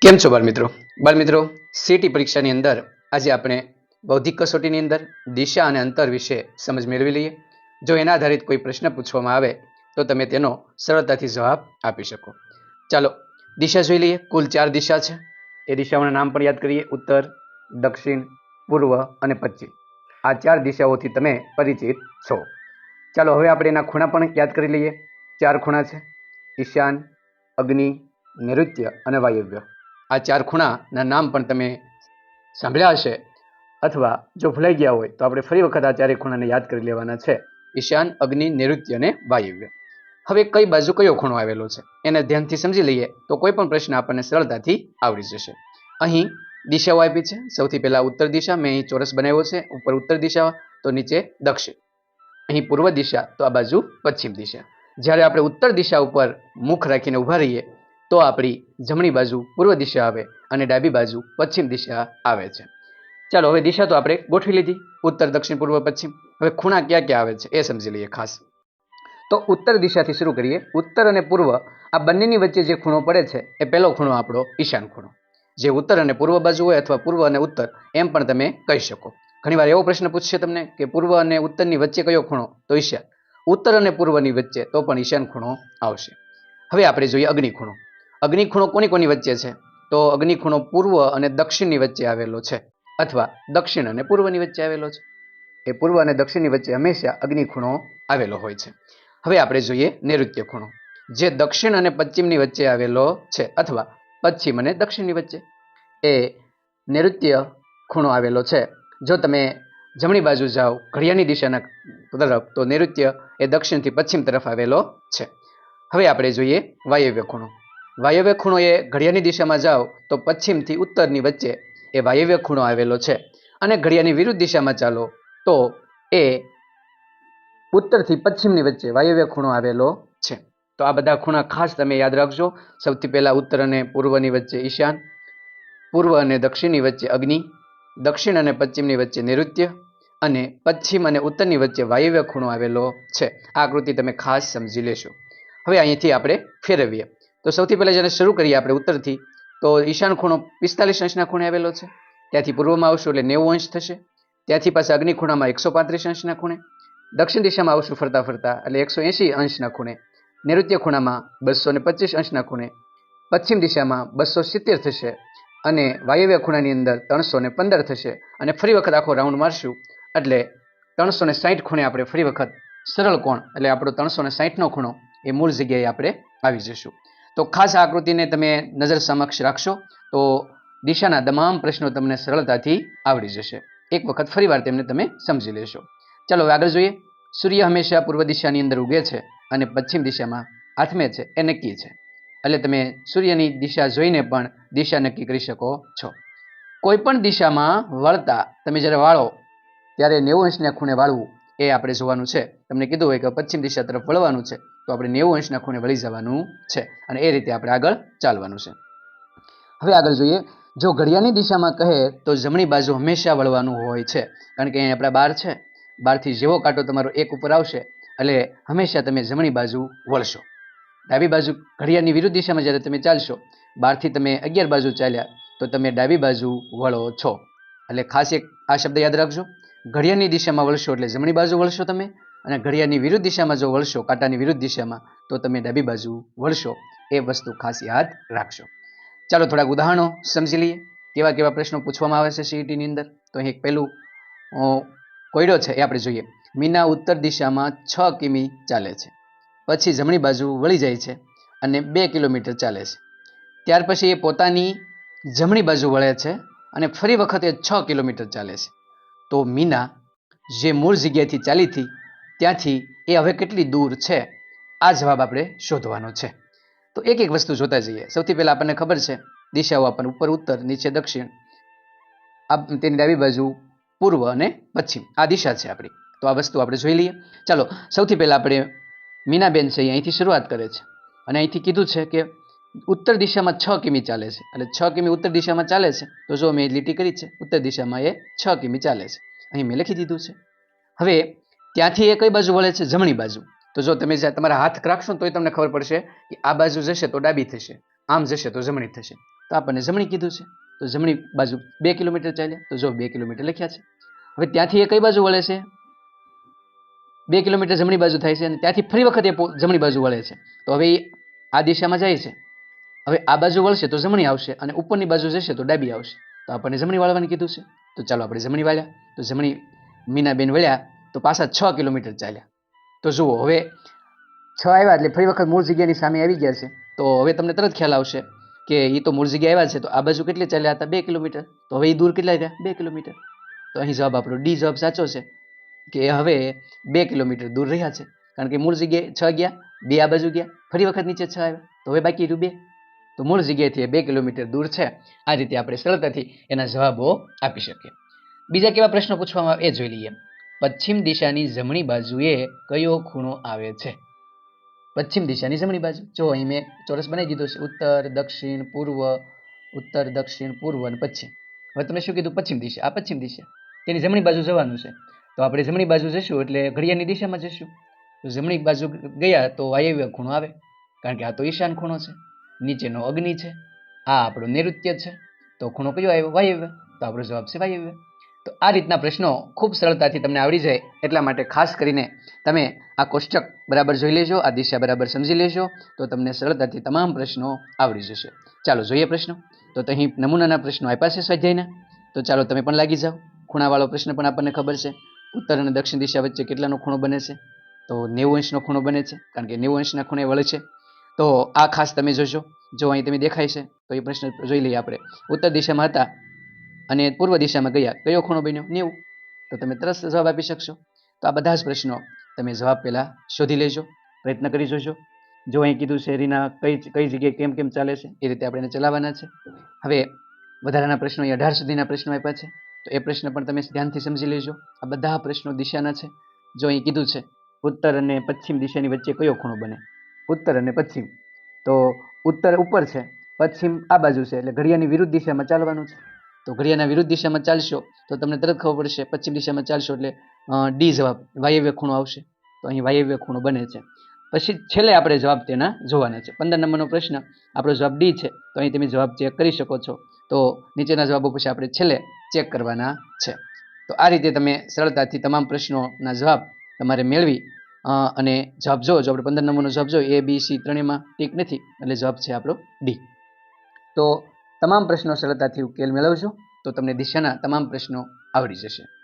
કેમ છો બાળમિત્રો? બાળમિત્રો સીટી પરીક્ષાની અંદર આજે આપણે બૌદ્ધિક કસોટીની અંદર દિશા અને અંતર વિશે સમજ મેળવી લઈએ. જો એના આધારિત કોઈ પ્રશ્ન પૂછવામાં આવે, તો તમે તેનો સરળતાથી જવાબ આપી શકો. ચાલો, દિશા જોઈ લઈએ. કુલ ચાર દિશા છે. એ દિશાઓના નામ પણ યાદ કરીએ. ઉત્તર, દક્ષિણ, પૂર્વ અને પશ્ચિમ. આ ચાર દિશાઓથી તમે પરિચિત છો. ચાલો, હવે આપણે એના ખૂણા પણ યાદ કરી લઈએ. ચાર ખૂણા છે. ઈશાન, અગ્નિ, નૈઋત્ય અને વાયવ્ય. આ ચાર ખૂણાના નામ પણ તમે સાંભળ્યા હશે અથવા જો ભૂલાઈ ગયા હોય તો આપણે ફરી વખત આ ચારે ખૂણાને યાદ કરી લેવાના છે. ઈશાન, અગ્નિ નૈઋત્ય અને વાયવ્ય. હવે કઈ બાજુ કયો ખૂણો આવેલો છે? એને ધ્યાનથી સમજી લઈએ તો કોઈ પણ પ્રશ્ન આપણને સરળતાથી આવડી જશે. અહીં દિશાઓ આપી છે. સૌથી પહેલા ઉત્તર દિશા, મેં અહીં ચોરસ બનાવ્યો છે. ઉપર ઉત્તર દિશા, તો નીચે દક્ષિણ. અહીં પૂર્વ દિશા, તો આ બાજુ પશ્ચિમ દિશા. જ્યારે આપણે ઉત્તર દિશા ઉપર મુખ રાખીને ઊભા રહીએ તો આપણી જમણી બાજુ પૂર્વ દિશા આવે અને ડાબી બાજુ પશ્ચિમ દિશા આવે છે. ચાલો, હવે દિશા તો આપણે ગોઠવી લીધી. ઉત્તર, દક્ષિણ, પૂર્વ, પશ્ચિમ. હવે ખૂણા ક્યાં ક્યાં આવે છે એ સમજી લઈએ ખાસ. તો ઉત્તર દિશાથી શરૂ કરીએ. ઉત્તર અને પૂર્વ, આ બંનેની વચ્ચે જે ખૂણો પડે છે એ પહેલો ખૂણો આપણો ઈશાન ખૂણો. જે ઉત્તર અને પૂર્વ બાજુ હોય અથવા પૂર્વ અને ઉત્તર, એમ પણ તમે કહી શકો. ઘણીવાર એવો પ્રશ્ન પૂછશે તમને કે પૂર્વ અને ઉત્તરની વચ્ચે કયો ખૂણો? તો ઈશાન. ઉત્તર અને પૂર્વની વચ્ચે તો પણ ઈશાન ખૂણો આવશે. હવે આપણે જોઈએ અગ્નિ ખૂણો. અગ્નિ ખૂણો કોની કોની વચ્ચે છે? તો અગ્નિ ખૂણો પૂર્વ અને દક્ષિણની વચ્ચે આવેલો છે. અથવા દક્ષિણ અને પૂર્વની વચ્ચે આવેલો છે. એ પૂર્વ અને દક્ષિણની વચ્ચે હંમેશા અગ્નિ ખૂણો આવેલો હોય છે. હવે આપણે જોઈએ નૈઋત્ય ખૂણો. જે દક્ષિણ અને પશ્ચિમની વચ્ચે આવેલો છે અથવા પશ્ચિમ અને દક્ષિણની વચ્ચે. એ નૈઋત્ય ખૂણો આવેલો છે. જો તમે જમણી બાજુ જાઓ ઘડિયાળની દિશાના તરફ, તો નૈઋત્ય એ દક્ષિણથી પશ્ચિમ તરફ આવેલો છે. હવે આપણે જોઈએ વાયવ્ય ખૂણો. વાયવ્ય ખૂણો એ ઘડિયાળની દિશામાં જાઓ તો પશ્ચિમથી ઉત્તરની વચ્ચે એ વાયવ્ય ખૂણો આવેલો છે. અને ઘડિયાળની વિરુદ્ધ દિશામાં ચાલો તો એ ઉત્તરથી પશ્ચિમની વચ્ચે વાયવ્ય ખૂણો આવેલો છે. તો આ બધા ખૂણા ખાસ તમે યાદ રાખજો. સૌથી પહેલાં ઉત્તર અને પૂર્વની વચ્ચે ઈશાન, પૂર્વ અને દક્ષિણની વચ્ચે અગ્નિ, દક્ષિણ અને પશ્ચિમની વચ્ચે નૈઋત્ય અને પશ્ચિમ અને ઉત્તરની વચ્ચે વાયવ્ય ખૂણો આવેલો છે. આ આકૃતિ તમે ખાસ સમજી લેશો. હવે અહીંથી આપણે ફેરવીએ. તો સૌથી પહેલાં જ્યારે શરૂ કરીએ આપણે ઉત્તરથી, તો ઈશાન ખૂણો પિસ્તાલીસ અંશના ખૂણે આવેલો છે. ત્યાંથી પૂર્વમાં આવશું એટલે નેવું અંશ થશે. ત્યાંથી પાછા અગ્નિ ખૂણામાં એકસો પાંત્રીસ અંશના ખૂણે. દક્ષિણ દિશામાં આવશું ફરતા ફરતા એટલે એકસો એંશી અંશના ખૂણે. નૈઋત્ય ખૂણામાં બસો ને પચીસ અંશના ખૂણે. પશ્ચિમ દિશામાં બસો સિત્તેર થશે અને વાયવ્ય ખૂણાની અંદર ત્રણસો ને પંદર થશે. અને ફરી વખત આખો રાઉન્ડ મારશું એટલે ત્રણસો ને સાહીઠ ખૂણે આપણે ફરી વખત સરળ કોણ એટલે આપણો ત્રણસો ને સાહીઠનો ખૂણો એ મૂળ જગ્યાએ આપણે આવી જશું. તો ખાસ આકૃતિને તમે નજર સમક્ષ રાખશો તો દિશાના તમામ પ્રશ્નો તમને સરળતાથી આવડી જશે. એક વખત ફરીવાર તેમને તમે સમજી લેશો. ચાલો હવે આગળ જોઈએ. સૂર્ય હંમેશા પૂર્વ દિશાની અંદર ઉગે છે અને પશ્ચિમ દિશામાં આથમે છે, એ નક્કી છે. એટલે તમે સૂર્યની દિશા જોઈને પણ દિશા નક્કી કરી શકો છો. કોઈ પણ દિશામાં વળતા, તમે જ્યારે વાળો, ત્યારે નેવું અંશના ખૂણે વાળવું એ આપણે જોવાનું છે. તમને કીધું હોય કે પશ્ચિમ દિશા તરફ વળવાનું છે, તો આપણે નેવું અંશના ખૂણે વળી જવાનું છે અને એ રીતે આપણે આગળ ચાલવાનું છે. હવે આગળ જોઈએ, જો ઘડિયાળની દિશામાં કહે તો જમણી બાજુ હંમેશા વળવાનું હોય છે, કારણ કે અહીં આપણા બાર છે. બારથી જેવો કાંટો તમારો એક ઉપર આવશે, એટલે હંમેશા તમે જમણી બાજુ વળશો. ડાબી બાજુ ઘડિયાળની વિરુદ્ધ દિશામાં જ્યારે તમે ચાલશો, બારથી તમે અગિયાર બાજુ ચાલ્યા, તો તમે ડાબી બાજુ વળો છો. એટલે ખાસ એક આ શબ્દ યાદ રાખજો. ઘડિયાળની દિશામાં વળશો એટલે જમણી બાજુ વળશો તમે અને ઘડિયાળની વિરુદ્ધ દિશામાં જો વળશો, કાંટાની વિરુદ્ધ દિશામાં, તો તમે ડાબી બાજુ વળશો. એ વસ્તુ ખાસ યાદ રાખશો ચાલો થોડાક ઉદાહરણો સમજી લઈએ. કેવા કેવા પ્રશ્નો પૂછવામાં આવે છે સીઈટીની અંદર? તો અહીં એક પહેલું કોયડો છે, એ આપણે જોઈએ. મીના ઉત્તર દિશામાં છ કિમી ચાલે છે. પછી જમણી બાજુ વળી જાય છે અને બે કિલોમીટર ચાલે છે. ત્યાર પછી એ પોતાની જમણી બાજુ વળે છે અને ફરી વખત છ કિલોમીટર ચાલે છે. તો મીના જે મૂળ જગ્યાએથી ચાલી હતી, ત્યાંથી એ હવે કેટલી દૂર છે? આ જવાબ આપણે શોધવાનો છે. તો એક એક વસ્તુ જોતા જઈએ. સૌથી પહેલાં આપણને ખબર છે, દિશાઓ આપણને ઉપર, ઉત્તર, નીચે, દક્ષિણ. આ તેની ડાબી બાજુ, પૂર્વ અને પશ્ચિમ. આ દિશા છે આપણી. તો આ વસ્તુ આપણે જોઈ લઈએ. ચાલો, સૌથી પહેલાં આપણે મીનાબેન છે એ અહીંથી શરૂઆત કરે છે. અને અહીંથી કીધું છે કે ઉત્તર દિશામાં છ કિમી ચાલે છે. એટલે છ કિમી ઉત્તર દિશામાં ચાલે છે, તો જો મેં લીટી કરી છે, ઉત્તર દિશામાં એ છ કિમી ચાલે છે. અહીં મેં લખી દીધું છે. હવે, ત્યાંથી એ કઈ બાજુ વળે છે? જમણી બાજુ. તો જો તમે તમારા હાથ રાખશો તોય તમને ખબર પડશે કે આ બાજુ જશે તો ડાબી થશે, આમ જશે તો જમણી થશે. તો આપણને જમણી કીધું છે. તો જમણી બાજુ બે કિલોમીટર ચાલ્યા. તો જો બે કિલોમીટર લખ્યા છે. હવે ત્યાંથી એ કઈ બાજુ વળે છે? બે કિલોમીટર જમણી બાજુ થાય છે અને ત્યાંથી ફરી વખત એ જમણી બાજુ વળે છે. તો હવે એ આ દિશામાં જાય છે. હવે આ બાજુ વળશે તો જમણી આવશે અને ઉપરની બાજુ જશે તો ડાબી આવશે. તો આપણને જમણી વાળવાની કીધું છે. તો ચાલો આપણે જમણી વાળ્યા. તો જમણી મીનાબેન વળ્યા તો પાછા છ કિલોમીટર ચાલ્યા. તો જુઓ, હવે છ આવ્યા એટલે ફરી વખત મૂળ જગ્યાની સામે આવી ગયા છે. તો હવે તમને તરત ખ્યાલ આવશે કે એ તો મૂળ જગ્યાએ આવ્યા છે. તો આ બાજુ કેટલી ચાલ્યા હતા? બે કિલોમીટર. તો હવે એ દૂર કેટલા રહ્યા બે કિલોમીટર. તો અહીં જવાબ આપણો ડી જવાબ સાચો છે કે હવે બે કિલોમીટર દૂર રહ્યા છે. કારણ કે મૂળ જગ્યાએ છ ગયા, બે આ બાજુ ગયા, ફરી વખત નીચે છ આવ્યા. તો હવે બાકી રહ્યું બે. તો મૂળ જગ્યાએથી બે કિલોમીટર દૂર છે. આ રીતે આપણે સરળતાથી એના જવાબો આપી શકીએ. બીજા કેવા પ્રશ્નો પૂછવામાં એ જોઈ લઈએ. પશ્ચિમ દિશાની જમણી બાજુએ કયો ખૂણો આવે છે? પશ્ચિમ દિશાની જમણી બાજુ. જો અહીં મેં ચોરસ બનાવી દીધો છે. ઉત્તર, દક્ષિણ, પૂર્વ, ઉત્તર, દક્ષિણ, પૂર્વ અને પશ્ચિમ. હવે તમે શું કીધું? પશ્ચિમ દિશા. આ પશ્ચિમ દિશા. તેની જમણી બાજુ જવાનું છે. તો આપણે જમણી બાજુ જશું એટલે ઘડિયાળની દિશામાં જશું. તો જમણી બાજુ ગયા તો વાયવ્ય ખૂણો આવે. કારણ કે આ તો ઈશાન ખૂણો છે. નીચેનો અગ્નિ છે, આ આપણો નૈઋત્ય છે. તો ખૂણો કયો આવ્યો? વાયવ્ય. તો આપણો જવાબ છે વાયવ્ય. તો આ રીતના પ્રશ્નો ખૂબ સરળતાથી તમને આવડી જાય એટલા માટે ખાસ કરીને તમે આ કોષ્ટક બરાબર જોઈ લેજો, આ દિશા બરાબર સમજી લેજો, તો તમને સરળતાથી તમામ પ્રશ્નો આવડી જશે. ચાલો જોઈએ પ્રશ્નો. તો અહીં નમૂનાના પ્રશ્નો આપ્યા છે સ્વાધ્યાયના. તો ચાલો તમે પણ લાગી જાઓ. ખૂણાવાળો પ્રશ્ન પણ આપણને ખબર છે. ઉત્તર અને દક્ષિણ દિશા વચ્ચે કેટલાનો ખૂણો બને છે? તો નેવું અંશનો ખૂણો બને છે, કારણ કે નેવું અંશના ખૂણે વળે છે. તો આ ખાસ તમે જોશો. જો અહીં તમે દેખાય છે, તો એ પ્રશ્ન જોઈ લઈએ આપણે. ઉત્તર દિશામાં હતા અને પૂર્વ દિશામાં ગયા. કયો ખૂણો બન્યો? નેવું. તો તમે તરત જવાબ આપી શકશો. તો આ બધા જ પ્રશ્નો તમે જવાબ પહેલાં શોધી લેજો, પ્રયત્ન કરી જોજો. જો અહીં કીધું છે કઈ કઈ જગ્યાએ કેમ કેમ ચાલે છે, એ રીતે આપણે એને ચલાવવાના છે. હવે વધારાના પ્રશ્નો અહીં અઢાર સુધીના પ્રશ્નો આપ્યા છે. તો એ પ્રશ્ન પણ તમે ધ્યાનથી સમજી લેજો. આ બધા પ્રશ્નો દિશાના છે. જો અહીં કીધું છે, ઉત્તર અને પશ્ચિમ દિશાની વચ્ચે કયો ખૂણો બને? ઉત્તર અને પશ્ચિમ. તો ઉત્તર ઉપર છે, પશ્ચિમ આ બાજુ છે, એટલે ઘડિયાળની વિરુદ્ધ દિશામાં ચાલવાનું છે. તો ઘડિયાળના વિરુદ્ધ દિશામાં ચાલશો, તો તમને તરત ખબર પડશે, પશ્ચિમ દિશામાં ચાલશો એટલે ડી જવાબ, વાયવ્ય ખૂણો આવશે. તો અહીં વાયવ્ય ખૂણો બને છે. પછી છેલ્લે આપણે જવાબ તેના જોવાના છે. પંદર નંબરનો પ્રશ્ન, આપણો જવાબ ડી છે. તો અહીં તમે જવાબ ચેક કરી શકો છો. તો નીચેના જવાબો પછી આપણે છેલ્લે ચેક કરવાના છે. તો આ રીતે તમે સરળતાથી તમામ પ્રશ્નોના જવાબ તમારે મેળવી અને જવાબ જો આપણે પંદર નંબરનો જવાબ જો એ, બી, સી ત્રણેયમાં ટીક નથી, એટલે જવાબ છે આપણો ડી. તો તમામ પ્રશ્નો સરળતાથી ઉકેલ મેળવજો, તો તમને દિશાના તમામ પ્રશ્નો આવડી જશે.